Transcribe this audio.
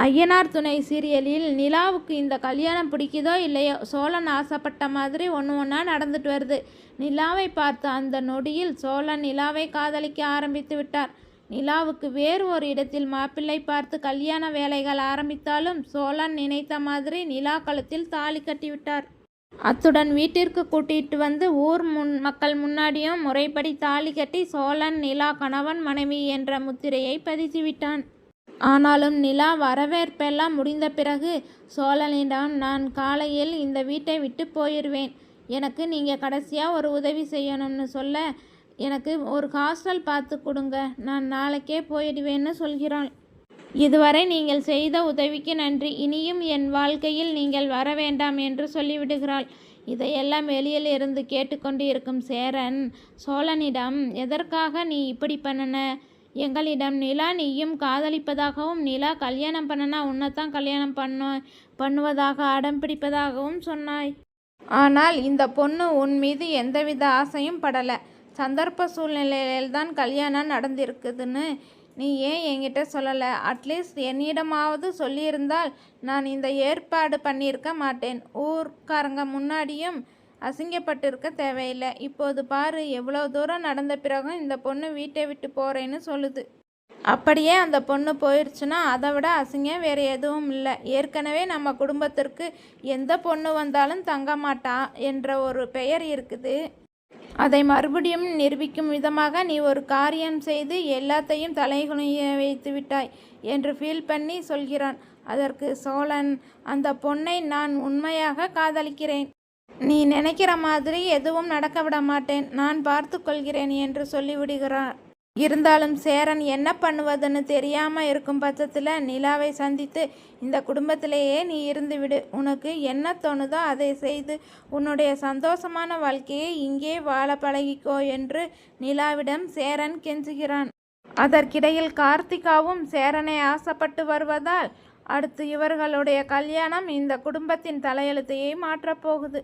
ஐயனார் துணை சீரியலில் நிலாவுக்கு இந்த கல்யாணம் பிடிக்குதோ இல்லையோ சோழன் ஆசைப்பட்ட மாதிரி ஒன்று ஒன்றா நடந்துட்டு வருது. நிலாவை பார்த்த அந்த நொடியில் சோழன் நிலாவை காதலிக்க ஆரம்பித்து விட்டார். நிலாவுக்கு வேறு ஒரு இடத்தில் மாப்பிள்ளை பார்த்து கல்யாண வேலைகள் ஆரம்பித்தாலும் சோழன் நினைத்த மாதிரி நிலா கழுத்தில் தாலி கட்டிவிட்டார் அத்துடன் வீட்டிற்கு கூட்டிட்டு வந்து ஊர் முன் மக்கள் முன்னாடியும் முறைப்படி தாலி கட்டி சோழன் நிலா கணவன் மனைவி என்ற முத்திரையை பதித்து விட்டான். ஆனாலும் நிலா வரவேற்பெல்லாம் முடிந்த பிறகு சோழனிடம் நான் காலையில் இந்த வீட்டை விட்டு போயிடுவேன் எனக்கு நீங்கள் கடைசியாக ஒரு உதவி செய்யணும்னு சொல்ல எனக்கு ஒரு ஹாஸ்டல் பார்த்து கொடுங்க. நான் நாளைக்கே போயிடுவேன்னு சொல்கிறாள். இதுவரை நீங்கள் செய்த உதவிக்கு நன்றி. இனியும் என் வாழ்க்கையில் நீங்கள் வர வேண்டாம் என்று சொல்லிவிடுகிறாள். இதையெல்லாம் வெளியில் இருந்து கேட்டுக்கொண்டு இருக்கும் சேரன் சோழனிடம் எதற்காக நீ இப்படி பண்ணன? எங்களிடம் நிலா நீயும் காதலிப்பதாகவும் நிலா கல்யாணம் பண்ணனா உன்னைத்தான் கல்யாணம் பண்ண பண்ணுவதாக அடம் பிடிப்பதாகவும் சொன்னாய். ஆனால் இந்த பொண்ணு உன் மீது எந்தவித ஆசையும் படலை. சந்தர்ப்ப சூழ்நிலையில்தான் கல்யாணம் நடந்திருக்குதுன்னு நீ ஏன் என்கிட்ட சொல்லலை? அட்லீஸ்ட் என்னிடமாவது சொல்லியிருந்தால் நான் இந்த ஏற்பாடு பண்ணியிருக்க மாட்டேன். ஊர்க்காரங்க முன்னாடியும் அசிங்கப்பட்டிருக்க தேவையில்லை. இப்போது பாரு எவ்வளோ தூரம் நடந்த பிறகும் இந்த பொண்ணு வீட்டை விட்டு போகிறேன்னு சொல்லுது. அப்படியே அந்த பொண்ணு போயிடுச்சுன்னா அதை விட அசிங்கம் வேறு எதுவும் இல்லை. ஏற்கனவே நம்ம குடும்பத்திற்கு எந்த பொண்ணு வந்தாலும் தங்க மாட்டா என்ற ஒரு பெயர் இருக்குது. அதை மறுபடியும் நிரூபிக்கும் விதமாக நீ ஒரு காரியம் செய்து எல்லாத்தையும் தலைகுனிய வைத்து விட்டாய் என்று ஃபீல் பண்ணி சொல்கிறான். அதற்கு சோழன் அந்த பொண்ணை நான் உண்மையாக காதலிக்கிறேன். நீ நினைக்கிற மாதிரி எதுவும் நடக்க விட மாட்டேன். நான் பார்த்து கொள்கிறேன் என்று சொல்லிவிடுகிறார் இருந்தாலும் சேரன் என்ன பண்ணுவதுன்னு தெரியாமல் இருக்கும் பட்சத்தில் நிலாவை சந்தித்து இந்த குடும்பத்திலேயே நீ இருந்துவிடு உனக்கு என்ன தோணுதோ அதை செய்து உன்னுடைய சந்தோஷமான வாழ்க்கையை இங்கே வாழ பழகிக்கோ என்று நிலாவிடம் சேரன் கெஞ்சுகிறான். அதற்கிடையில் கார்த்திகாவும் சேரனை ஆசைப்பட்டு வருவதால் அடுத்து இவர்களுடைய கல்யாணம் இந்த குடும்பத்தின் தலையெழுத்தையே மாற்றப் போகுது.